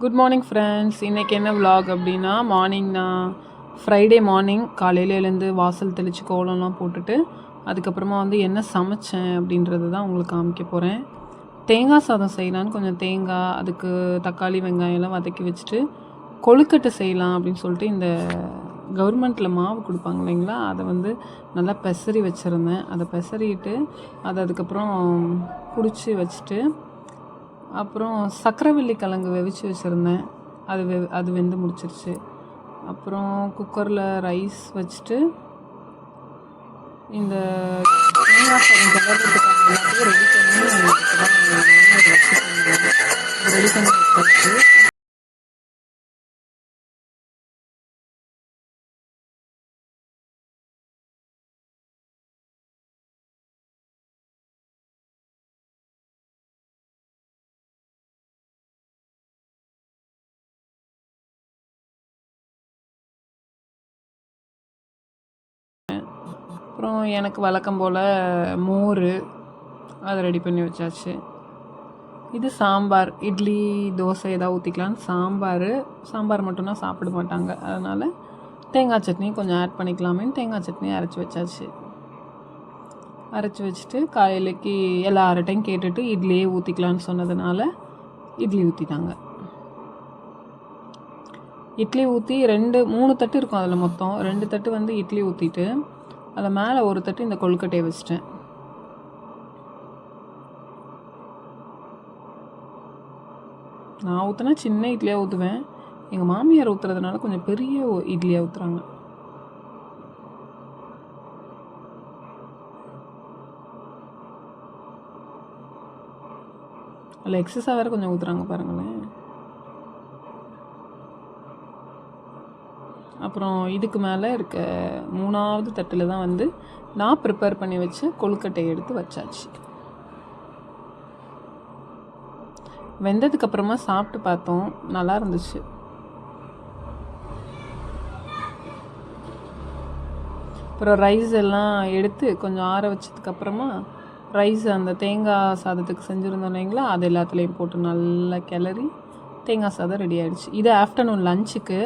Good morning friends இன்றைக்கி என்ன vlog அப்படின்னா மார்னிங் நான் ஃப்ரைடே மார்னிங் காலையில் எழுந்து வாசல் தெளித்து கோலம்லாம் போட்டுட்டு அதுக்கப்புறமா வந்து என்ன சமைச்சேன் அப்படின்றது தான் உங்களுக்கு காமிக்க போகிறேன் தேங்காய் சாதம் செய்யலான்னு கொஞ்சம் தேங்காய் அதுக்கு தக்காளி வெங்காயம் எல்லாம் வதக்கி வச்சுட்டு கொழுக்கட்டை செய்யலாம் அப்படின்னு சொல்லிட்டு இந்த கவர்மெண்ட்டில் மாவு கொடுப்பாங்க இல்லைங்களா? அதை வந்து நல்லா பெசரி வச்சுருந்தேன். அதை பெசரிட்டு அதை அதுக்கப்புறம் பிடிச்சி வச்சுட்டு அப்புறம் சக்கரவள்ளி கிழங்கு வெவிச்சு வச்சுருந்தேன். அது வெ அது வெந்து முடிச்சிருச்சு. அப்புறம் குக்கரில் ரைஸ் வச்சுட்டு இந்த தேங்காய் சாதம் ரெடி பண்ணி ரெடி பண்ணி வச்சு அப்புறம் எனக்கு வழக்கம் போல் மோர் அதை ரெடி பண்ணி வச்சாச்சு. இது சாம்பார் இட்லி தோசை ஏதாவது ஊற்றிக்கலான்னு சாம்பார். சாம்பார் மட்டும்தான் சாப்பிட மாட்டாங்க. அதனால் தேங்காய் சட்னி கொஞ்சம் ஆட் பண்ணிக்கலாமேன்னு தேங்காய் சட்னி அரைச்சி வச்சாச்சு. அரைச்சி வச்சுட்டு காலையிலக்கு எல்லார்ட்டையும் கேட்டுட்டு இட்லியே ஊற்றிக்கலான்னு சொன்னதுனால இட்லி ஊற்றிட்டாங்க இட்லி ஊற்றி ரெண்டு மூணு தட்டு இருக்கும் அதில் மொத்தம். ரெண்டு தட்டு வந்து இட்லி ஊற்றிட்டு அதில் மேலே ஒரு தட்டு இந்த கொழுக்கட்டையை வச்சிட்டேன். நான் ஊற்றினா சின்ன இட்லியாக ஊற்றுவேன் எங்கள் மாமியார் ஊற்றுறதுனால கொஞ்சம் பெரிய இட்லியாக ஊற்றுறாங்க அதில் எக்ஸஸாக வேறு கொஞ்சம் ஊற்றுறாங்க பாருங்களேன். அப்புறம் இதுக்கு மேலே இருக்க மூணாவது தட்டில் தான் வந்து நான் ப்ரிப்பேர் பண்ணி வச்ச கொழுக்கட்டையை எடுத்து வச்சாச்சு. வெந்ததுக்கப்புறமா சாப்பிட்டு பார்த்தோம். நல்லா இருந்துச்சு. அப்புறம் ரைஸ் எல்லாம் எடுத்து கொஞ்சம் ஆற வச்சதுக்கப்புறமா ரைஸ் அந்த தேங்காய் சாதத்துக்கு செஞ்சுருந்தோம் இல்லைங்களா? அது எல்லாத்துலேயும் போட்டு நல்லா கிளறி தேங்காய் சாதம் ரெடி ஆகிடுச்சு இது ஆஃப்டர்நூன் லஞ்சுக்கு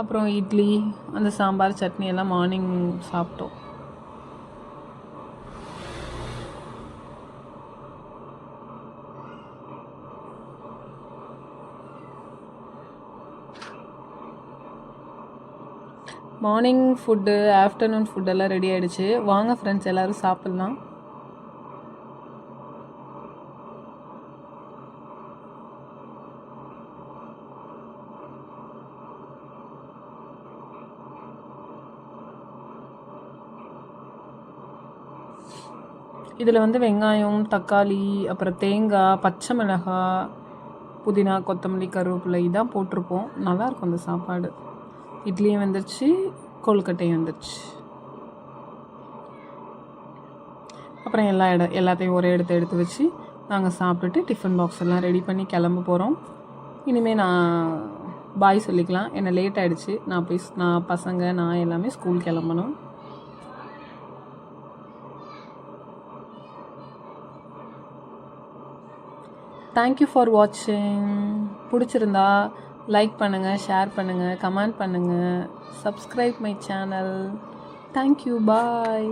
அப்புறம் இட்லி அந்த சாம்பார் சட்னி எல்லாம் மார்னிங் சாப்பிட்டோம். மார்னிங் ஃபுட்டு ஆஃப்டர்நூன் ஃபுட்டெல்லாம் ரெடி ஆகிடுச்சு வாங்க ஃப்ரெண்ட்ஸ் எல்லோரும் சாப்பிட்லாம். இதில் வந்து வெங்காயம் தக்காளி அப்புறம் தேங்காய் பச்சை மிளகாய் புதினா கொத்தமல்லி கருவேப்பிலை இதான் போட்டிருப்போம். நல்லாயிருக்கும் அந்த சாப்பாடு. இட்லியும் வந்துருச்சு கொழுக்கட்டையும் வந்துருச்சு. அப்புறம் எல்லா இட எல்லாத்தையும் ஒரே இடத்த எடுத்து வச்சு நாங்கள் சாப்பிட்டுட்டு டிஃபன் பாக்ஸ் எல்லாம் ரெடி பண்ணி கிளம்ப போகிறோம் இனிமேல் நான் பாய் சொல்லிக்கலாம். என்னை லேட் ஆகிடுச்சு நான் போய் நான் பசங்க நான் எல்லாமே ஸ்கூல் கிளம்பணும். தேங்க்யூ ஃபார் வாட்சிங் பிடிச்சிருந்தா லைக் பண்ணுங்கள் ஷேர் பண்ணுங்கள் கமெண்ட் பண்ணுங்கள் subscribe my channel thank you bye